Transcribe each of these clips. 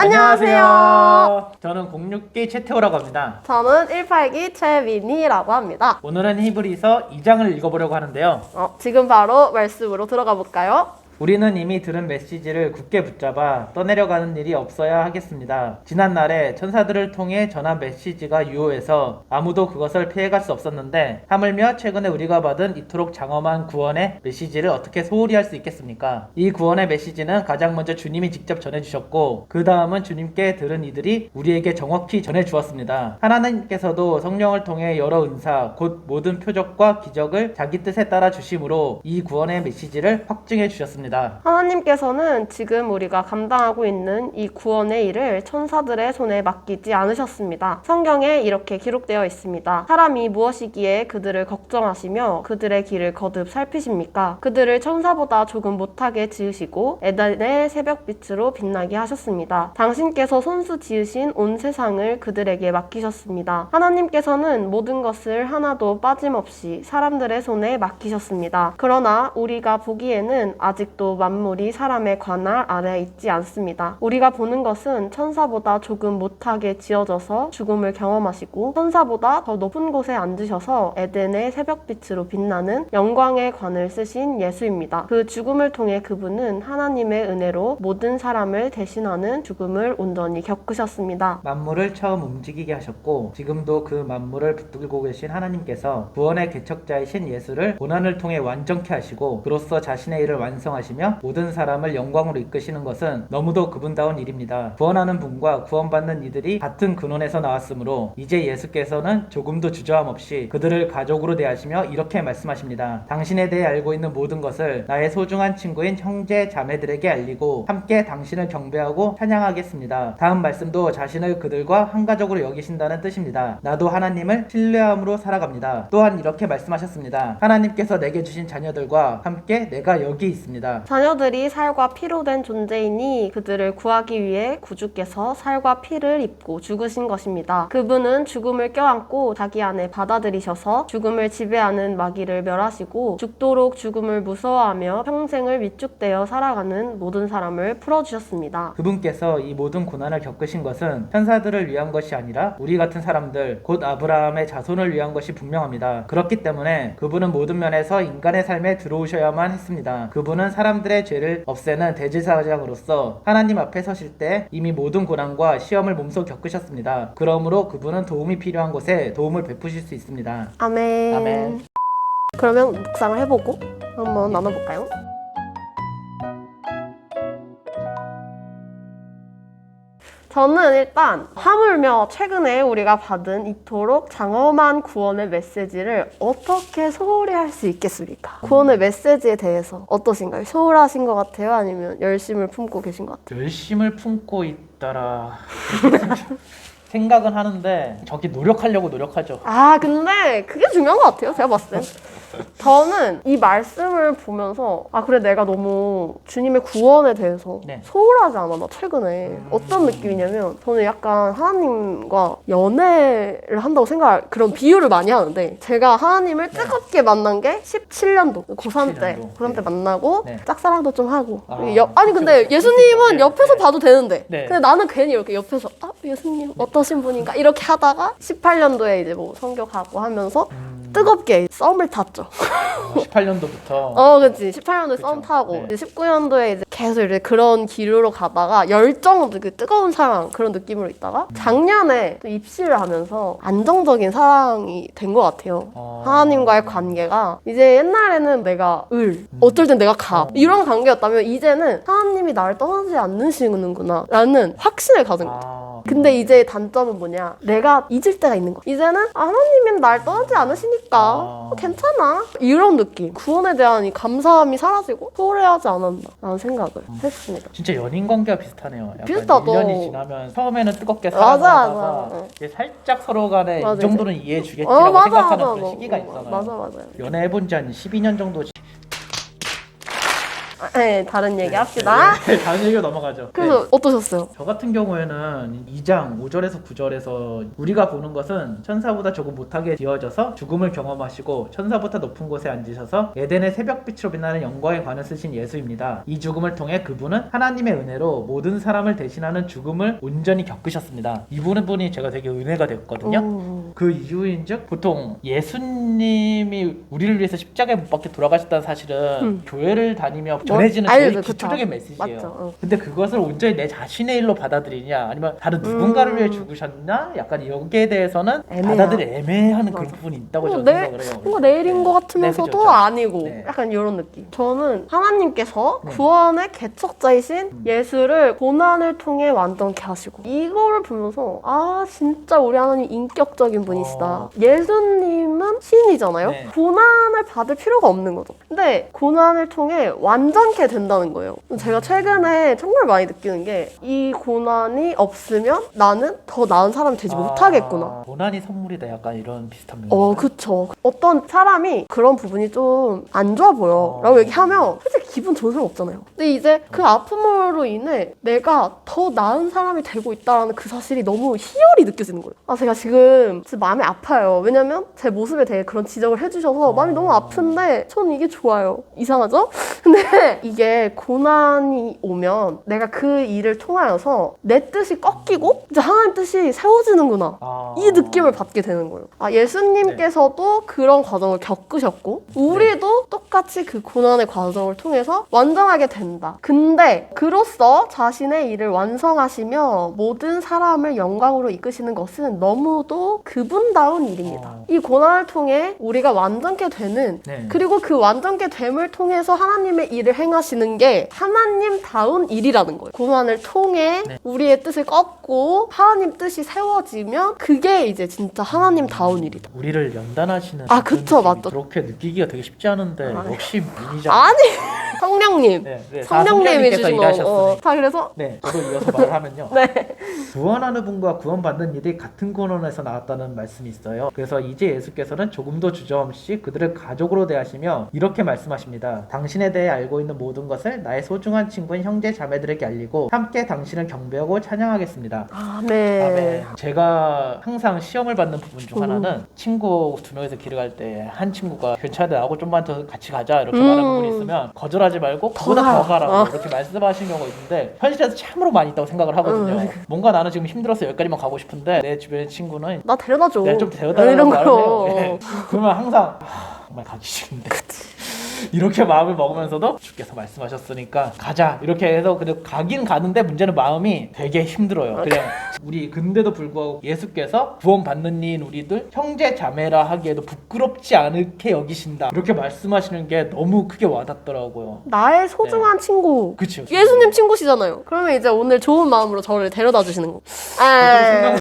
안녕하세요. 저는 06기 최태호라고 합니다. 저는 182 최민희라고 합니다. 오늘은 히브리서 2장을 읽어보려고 하는데요. 어, 지금 바로 말씀으로 들어가 볼까요? 우리는 이미 들은 메시지를 굳게 붙잡아 떠내려가는 일이 없어야 하겠습니다. 지난날에 천사들을 통해 전한 메시지가 유효해서 아무도 그것을 피해갈 수 없었는데 하물며 최근에 우리가 받은 이토록 장엄한 구원의 메시지를 어떻게 소홀히 할 수 있겠습니까? 이 구원의 메시지는 가장 먼저 주님이 직접 전해주셨고 그 다음은 주님께 들은 이들이 우리에게 정확히 전해주었습니다. 하나님께서도 성령을 통해 여러 은사 곧 모든 표적과 기적을 자기 뜻에 따라 주심으로 이 구원의 메시지를 확증해 주셨습니다. 하나님께서는 지금 우리가 감당하고 있는 이 구원의 일을 천사들의 손에 맡기지 않으셨습니다. 성경에 이렇게 기록되어 있습니다. 사람이 무엇이기에 그들을 걱정하시며 그들의 길을 거듭 살피십니까? 그들을 천사보다 조금 못하게 지으시고 에덴의 새벽빛으로 빛나게 하셨습니다. 당신께서 손수 지으신 온 세상을 그들에게 맡기셨습니다. 하나님께서는 모든 것을 하나도 빠짐없이 사람들의 손에 맡기셨습니다. 그러나 우리가 보기에는 아직 도 만물이 사람의 관할 아래에 있지 않습니다. 우리가 보는 것은 천사보다 조금 못하게 지어져서 죽음을 경험하시고 천사보다 더 높은 곳에 앉으셔서 에덴의 새벽빛으로 빛나는 영광의 관을 쓰신 예수입니다. 그 죽음을 통해 그분은 하나님의 은혜로 모든 사람을 대신하는 죽음을 온전히 겪으셨습니다. 만물을 처음 움직이게 하셨고 지금도 그 만물을 붙들고 계신 하나님께서 구원의 개척자이신 예수를 고난을 통해 완전케 하시고 그로써 자신의 일을 완성하시 며 모든 사람을 영광으로 이끄시는 것은 너무도 그분다운 일입니다. 구원하는 분과 구원받는 이들이 같은 근원에서 나왔으므로 이제 예수께서는 조금도 주저함 없이 그들을 가족으로 대하시며 이렇게 말씀하십니다. 당신에 대해 알고 있는 모든 것을 나의 소중한 친구인 형제 자매들에게 알리고 함께 당신을 경배하고 찬양하겠습니다. 다음 말씀도 자신을 그들과 한 가족으로 여기신다는 뜻입니다. 나도 하나님을 신뢰함으로 살아갑니다. 또한 이렇게 말씀하셨습니다. 하나님께서 내게 주신 자녀들과 함께 내가 여기 있습니다. 자녀들이 살과 피로 된 존재이니 그들을 구하기 위해 구주께서 살과 피를 입고 죽으신 것입니다. 그분은 죽음을 껴안고 자기 안에 받아들이셔서 죽음을 지배하는 마귀를 멸하시고 죽도록 죽음을 무서워하며 평생을 위축되어 살아가는 모든 사람을 풀어주셨습니다. 그분께서 이 모든 고난을 겪으신 것은 천사들을 위한 것이 아니라 우리 같은 사람들, 곧 아브라함의 자손을 위한 것이 분명합니다. 그렇기 때문에 그분은 모든 면에서 인간의 삶에 들어오셔야만 했습니다. 그분은 사람들의 죄를 없애는 대제사장으로서 하나님 앞에 서실 때 이미 모든 고난과 시험을 몸소 겪으셨습니다. 그러므로 그분은 도움이 필요한 곳에 도움을 베푸실 수 있습니다. 아멘. 아멘. 그러면 묵상을 해보고 한번 나눠볼까요? 저는 일단 하물며 최근에 우리가 받은 이토록 장엄한 구원의 메시지를 어떻게 소홀히 할 수 있겠습니까? 구원의 메시지에 대해서 어떠신가요? 소홀하신 것 같아요? 아니면 열심을 품고 계신 것 같아요? 열심을 품고 있다라 생각은 하는데 저기 노력하려고 노력하죠. 아 근데 그게 중요한 것 같아요 제가 봤을 땐 저는 이 말씀을 보면서 아 그래 내가 너무 주님의 구원에 대해서 네. 소홀하지 않았나 최근에 어떤 느낌이냐면 저는 약간 하나님과 연애를 한다고 생각 그런 비유를 많이 하는데 제가 하나님을 뜨겁게 만난 게 17년도 고3 때 17년도. 고3 때 네. 만나고 네. 짝사랑도 좀 하고 아, 여- 아니 근데 그쵸, 그쵸. 예수님은 네, 옆에서 네. 봐도 되는데 네. 근데 나는 괜히 이렇게 옆에서 아 예수님 어떠신 분인가 이렇게 하다가 18년도에 이제 뭐 성교하고 하면서 음, 뜨겁게 썸을 탔죠. 18년도부터 어, 그치. 18년도에 그쵸. 썸 타고 네. 이제 19년도에 이제 계속 이제 그런 기류로 가다가 열정, 그 뜨거운 사랑 그런 느낌으로 있다가 음. 작년에 또 입시를 하면서 안정적인 사랑이 된 것 같아요. 어. 하나님과의 관계가 이제 옛날에는 내가 을, 음. 어떨 땐 내가 갑 어. 이런 관계였다면 이제는 하나님이 나를 떠나지 않으시는구나 라는 확신을 가진 거죠. 아, 근데 이제 단점은 뭐냐? 내가 잊을 때가 있는 거야. 이제는 아, 하나님은 날 떠나지 않으시니까 아. 괜찮아. 이런 느낌. 구원에 대한 이 감사함이 사라지고 소홀해하지 않았나 라는 생각을 했습니다. 진짜 연인 관계와 비슷하네요. 약간 비슷하다. 1년이 지나면 처음에는 뜨겁게 맞아, 사랑하다가 맞아. 이제 살짝 서로 간에 맞아, 이 정도는 이해해 주겠지라고 어, 맞아, 생각하는 맞아. 그런 시기가 어, 있잖아요. 맞아, 맞아요. 연애해본 지 한 12년 정도 네, 다른 얘기 합시다. 네, 다른 얘기로 넘어가죠. 그래서 네. 어떠셨어요? 저 같은 경우에는 2장 5절에서 9절에서 우리가 보는 것은 천사보다 조금 못하게 지어져서 죽음을 경험하시고 천사보다 높은 곳에 앉으셔서 에덴의 새벽빛으로 빛나는 영광의 관을 쓰신 예수입니다. 이 죽음을 통해 그분은 하나님의 은혜로 모든 사람을 대신하는 죽음을 온전히 겪으셨습니다. 이 부분이 제가 되게 은혜가 됐거든요. 오. 그 이유인즉 보통 예수님이 우리를 위해서 십자가에 못 박혀 돌아가셨다는 사실은 음. 교회를 다니며 전해지는 뭐, 제일 알죠, 그쵸. 기초적인 메시지예요. 맞죠. 어. 근데 그것을 온전히 내 자신의 일로 받아들이냐 아니면 다른 누군가를 음. 위해 죽으셨나 약간 여기에 대해서는. 받아들이 애매하는 그런. 부분이 있다고 어, 저는 내- 생각을 해요. 뭔가 내일인 것 같으면서도 네, 그죠, 그죠. 아니고 네. 약간 이런 느낌. 저는 하나님께서 네. 구원의 개척자이신 음. 예수를 고난을 통해 완전케 하시고 이거를 보면서 아 진짜 우리 하나님 인격적인 분이시다. 어. 예수님은 신이잖아요. 네. 고난을 받을 필요가 없는 거죠. 근데 고난을 통해 완전 케 된다는 거예요. 제가 최근에 정말 많이 느끼는 게 이 고난이 없으면 나는 더 나은 사람이 되지 못하겠구나. 아, 고난이 선물이다 약간 이런 비슷한 면이 어? 그쵸. 어떤 사람이 그런 부분이 좀 안 좋아 보여. 어. 라고 얘기하면 솔직히 기분 좋은 사람 없잖아요. 근데 이제 그 아픔으로 인해 내가 더 나은 사람이 되고 있다는 그 사실이 너무 희열이 느껴지는 거예요. 아, 제가 지금 진짜 마음이 아파요. 왜냐면 제 모습에 대해 그런 지적을 해주셔서 마음이 너무 아픈데 저는 이게 좋아요. 이상하죠? 근데 이게 고난이 오면 내가 그 일을 통하여서 내 뜻이 꺾이고 이제 하나님 뜻이 세워지는구나. 아. 이 느낌을 받게 되는 거예요. 아, 예수님께서도 그런 과정을 겪으셨고, 우리도 똑같이 그 고난의 과정을 통해서 완전하게 된다. 근데, 그로써 자신의 일을 완성하시며 모든 사람을 영광으로 이끄시는 것은 너무도 그분다운 일입니다. 어. 이 고난을 통해 우리가 완전케 되는, 네. 그리고 그 완전케 됨을 통해서 하나님의 일을 행하시는 게 하나님다운 일이라는 거예요. 고난을 통해 네. 우리의 뜻을 꺾고 하나님 뜻이 세워지면 그게 이제 진짜 하나님다운 일이다. 우리를 연단하시는 아, 그쵸, 맞죠. 그렇게 느끼기가 되게 쉽지 않은데 아, 역시 미니자 아니 성령님, 네, 네. 다 성령님이 성령님께서 주신 거. 일하셨으니 어, 자 그래서 네, 저도 이어서 말을 하면요. 네. 구원하는 분과 구원받는 일이 같은 근원에서 나왔다는 말씀이 있어요. 그래서 이제 예수께서는 조금도 주저없이 그들을 가족으로 대하시며 이렇게 말씀하십니다. 당신에 대해 알고 있는 모든 것을 나의 소중한 친구인 형제 자매들에게 알리고 함께 당신을 경배하고 찬양하겠습니다. 아멘. 아멘. 제가 항상 시험을 받는 부분 중 음. 하나는 친구 두 명이서 길을 갈 때 한 친구가 괜찮아 나하고 좀만 더 같이 가자 이렇게 음. 말하는 부분이 있으면 거절하 지 말고 그보다 가라. 더 가라고 어. 이렇게 말씀하시는 경우가 있는데 현실에서 참으로 많이 있다고 생각을 하거든요. 음. 뭔가 나는 지금 힘들어서 여기까지만 가고 싶은데 내 주변의 친구는 나 데려다 줘. 내가 네, 좀 이런 말을 거. 해요. 네. 그러면 항상 하, 정말 가기 싫은데 이렇게 마음을 먹으면서도 주께서 말씀하셨으니까 가자 이렇게 해서 근데 가긴 가는데 문제는 마음이 되게 힘들어요. 그냥 우리 근데도 불구하고 예수께서 구원 받는 이인 우리들 형제 자매라 하기에도 부끄럽지 않게 여기신다 이렇게 말씀하시는 게 너무 크게 와닿더라고요. 나의 소중한 친구. 그렇죠. 예수님 친구시잖아요. 그러면 이제 오늘 좋은 마음으로 저를 데려다 주시는 거. 아,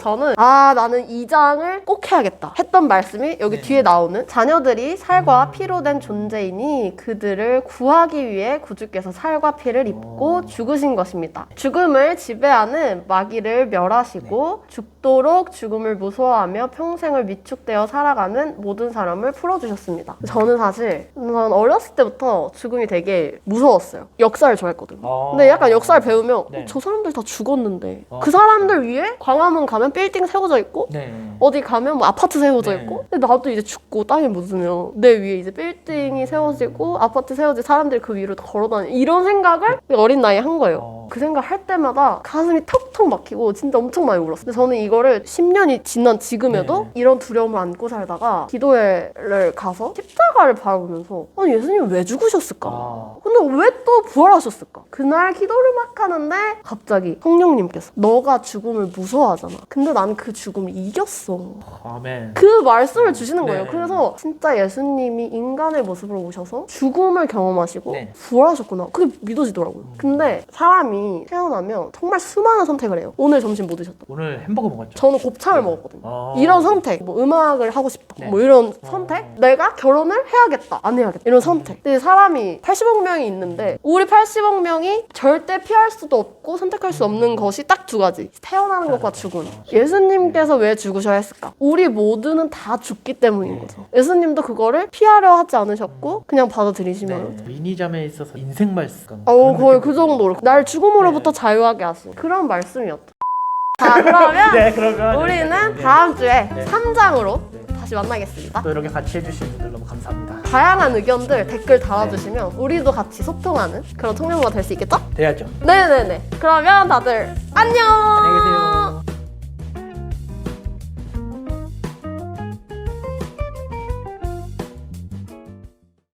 저는 아 나는 이 장을 꼭 해야겠다 했던 말씀이 여기 네. 뒤에 나오는 자녀들이 살과 음. 피로 된 존재이니 그들을 구하기 위해 구주께서 살과 피를 입고 어. 죽으신 것입니다. 죽음을 지배하는 마귀를 멸하시고 네. 죽도록 죽음을 무서워하며 평생을 위축되어 살아가는 모든 사람을 풀어주셨습니다. 저는 사실 전 어렸을 때부터 죽음이 되게 무서웠어요. 역사를 좋아했거든요. 어. 근데 약간 역사를 배우면 네. 어, 저 사람들 다 죽었는데 어, 그 사람들 위에 광화문 가면 빌딩 세워져 있고 네. 어디 가면 뭐 아파트 세워져 네. 있고 근데 나도 이제 죽고 땅에 묻으면 내 위에 이제 빌딩이 세워지고 아파트 세워지 사람들이 그 위로 걸어다니 이런 생각을 어린 나이에 한 거예요. 어. 그 생각 할 때마다 가슴이 턱턱 막히고 진짜 엄청 많이 울었어요. 근데 저는 이거를 10년이 지난 지금에도 네. 이런 두려움을 안고 살다가 기도회를 가서 십자가를 바라보면서 아니 예수님 왜 죽으셨을까? 아. 근데 왜 또 부활하셨을까? 그날 기도를 막 하는데 갑자기 성령님께서 너가 죽음을 무서워하잖아. 근데 나는 그 죽음을 이겼어. 아멘. 그 말씀을 주시는 거예요. 네. 그래서 진짜 예수님이 인간의 모습으로 오셔서 죽음을 경험하시고 네. 부활하셨구나. 그게 믿어지더라고요. 근데 사람이 태어나면 정말 수많은 선택을 해요. 오늘 점심 뭐 드셨다? 오늘 햄버거 먹었죠. 저는 곱창을 먹었거든요. 어. 이런 선택, 뭐 음악을 하고 싶다, 네. 뭐 이런 선택, 내가 결혼을 해야겠다, 안 해야겠다 이런 선택. 근데 사람이 80억 명이 있는데 우리 80억 명이 절대 피할 수도 없고 선택할 수 없는 것이 딱 두 가지: 태어나는 것과 죽음. 예수님께서 왜 죽으셔야 했을까? 우리 모두는 다 죽기 때문인 거죠. 예수님도 그거를 피하려 하지 않으셨고 그냥 받아들이시면. 네. 미니잠에 있어서 인생 말씀. 어 거의 그 정도로 날 죽음으로부터 자유하게 하신 그런 말씀이었죠. 자 그러면 네, 그러면 우리는 네. 다음 주에 네. 3장으로 네. 다시 만나겠습니다. 또 이렇게 같이 해주신 분들 너무 감사합니다. 다양한 의견들 댓글 달아주시면 우리도 같이 소통하는 그런 청년부가 될 수 있겠죠? 돼야죠. 네네네. 그러면 다들 안녕! 안녕히 계세요.